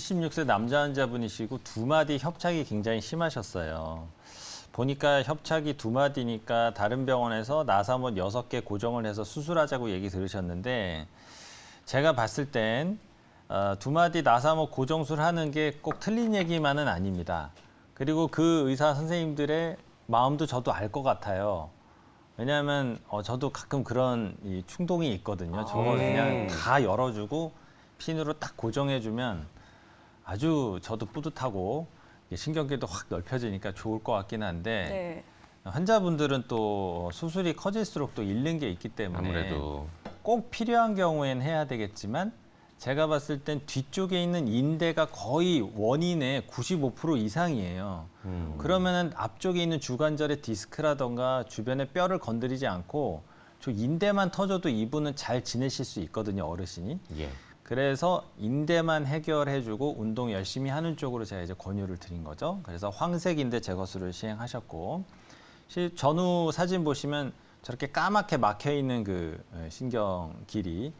76세 남자 환자분이시고 두 마디 협착이 굉장히 심하셨어요. 보니까 협착이 두 마디니까 다른 병원에서 나사못 여섯 개 고정을 해서 수술하자고 얘기 들으셨는데 제가 봤을 땐 어, 두 마디 나사못 고정술 하는 게 꼭 틀린 얘기만은 아닙니다. 그리고 그 의사 선생님들의 마음도 저도 알 것 같아요. 왜냐하면 어, 저도 가끔 그런 이 충동이 있거든요. 저걸 네. 그냥 다 열어주고 핀으로 딱 고정해주면 아주 저도 뿌듯하고 신경계도 확 넓혀지니까 좋을 것 같긴 한데 네. 환자분들은 또 수술이 커질수록 또 잃는 게 있기 때문에 아무래도 꼭 필요한 경우엔 해야 되겠지만 제가 봤을 땐 뒤쪽에 있는 인대가 거의 원인의 95% 이상이에요. 음. 그러면은 앞쪽에 있는 주관절의 디스크라던가 주변의 뼈를 건드리지 않고 저 인대만 터져도 이분은 잘 지내실 수 있거든요, 어르신이. 예. 그래서 인대만 해결해주고 운동 열심히 하는 쪽으로 제가 이제 권유를 드린 거죠. 그래서 황색 인대 제거술을 시행하셨고, 실 전후 사진 보시면 저렇게 까맣게 막혀 있는 그 에, 신경 길이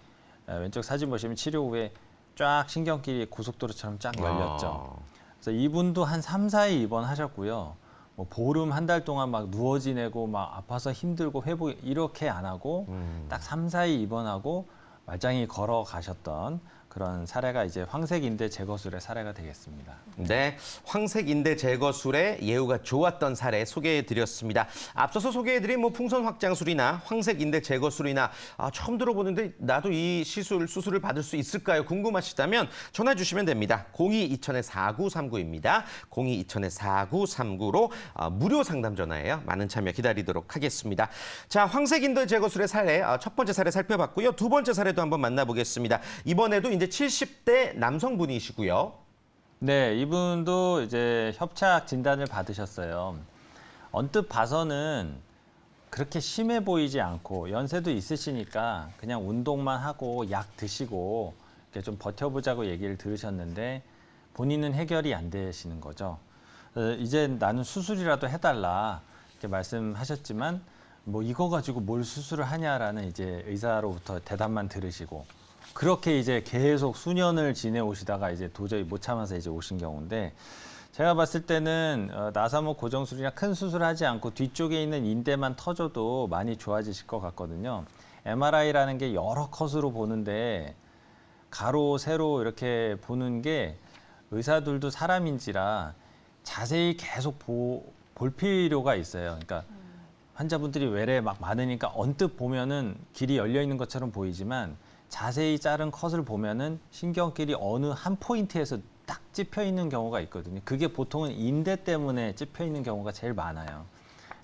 에, 왼쪽 사진 보시면 치료 후에 쫙 신경 길이 고속도로처럼 쫙 열렸죠. 아. 그래서 이분도 한 3, 4일 입원하셨고요. 뭐 보름 한 달 동안 막 누워 지내고 막 아파서 힘들고 회복 이렇게 안 하고 음. 딱 3, 4일 입원하고 말짱히 걸어 가셨던 그런 사례가 이제 황색 인대 제거술의 사례가 되겠습니다. 네, 황색 인대 제거술의 예후가 좋았던 사례 소개해드렸습니다. 앞서서 소개해드린 뭐 풍선 확장술이나 황색 인대 제거술이나 아, 처음 들어보는데 나도 이 시술 수술을 받을 수 있을까요? 궁금하시다면 전화 주시면 됩니다. 02 2000의 4939입니다. 02 2000의 4939로 아, 무료 상담 전화예요. 많은 참여 기다리도록 하겠습니다. 자, 황색 인대 제거술의 사례 아, 첫 번째 사례 살펴봤고요. 두 번째 사례도 한번 만나보겠습니다. 이번에도 이제 70대 남성분이시고요. 네, 이분도 이제 협착 진단을 받으셨어요. 언뜻 봐서는 그렇게 심해 보이지 않고 연세도 있으시니까 그냥 운동만 하고 약 드시고 이렇게 좀 버텨보자고 얘기를 들으셨는데 본인은 해결이 안 되시는 거죠. 어, 이제 나는 수술이라도 해달라 이렇게 말씀하셨지만 뭐 이거 가지고 뭘 수술을 하냐라는 이제 의사로부터 대답만 들으시고 그렇게 이제 계속 수년을 지내오시다가 이제 도저히 못 참아서 이제 오신 경우인데 제가 봤을 때는 어, 나사목 고정술이나 큰 수술하지 않고 뒤쪽에 있는 인대만 터져도 많이 좋아지실 것 같거든요. MRI라는 게 여러 컷으로 보는데 가로 세로 이렇게 보는 게 의사들도 사람인지라 자세히 계속 보, 볼 필요가 있어요. 그러니까 환자분들이 외래 막 많으니까 언뜻 보면은 길이 열려 있는 것처럼 보이지만 자세히 자른 컷을 보면은 신경길이 어느 한 포인트에서 딱 찝혀 있는 경우가 있거든요. 그게 보통은 인대 때문에 찝혀 있는 경우가 제일 많아요.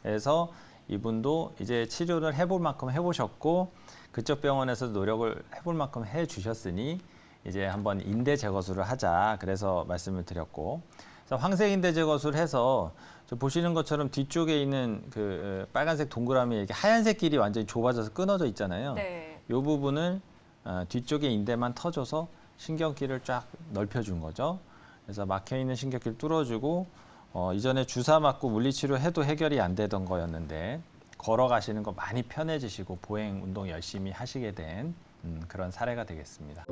그래서 이분도 이제 치료를 해볼 만큼 해보셨고 그쪽 병원에서 노력을 해볼 만큼 해주셨으니 이제 한번 인대 제거술을 하자 그래서 말씀을 드렸고 황색 인대 제거술 해서 저 보시는 것처럼 뒤쪽에 있는 그 어, 빨간색 동그라미 이렇게 하얀색 길이 완전히 좁아져서 끊어져 있잖아요. 네. 이 부분을 어, 뒤쪽에 인대만 터줘서 신경길을 쫙 넓혀준 거죠. 그래서 막혀 있는 신경길 뚫어주고 어, 이전에 주사 맞고 물리치료 해도 해결이 안 되던 거였는데 걸어가시는 거 많이 편해지시고 보행 운동 열심히 하시게 된 음, 그런 사례가 되겠습니다.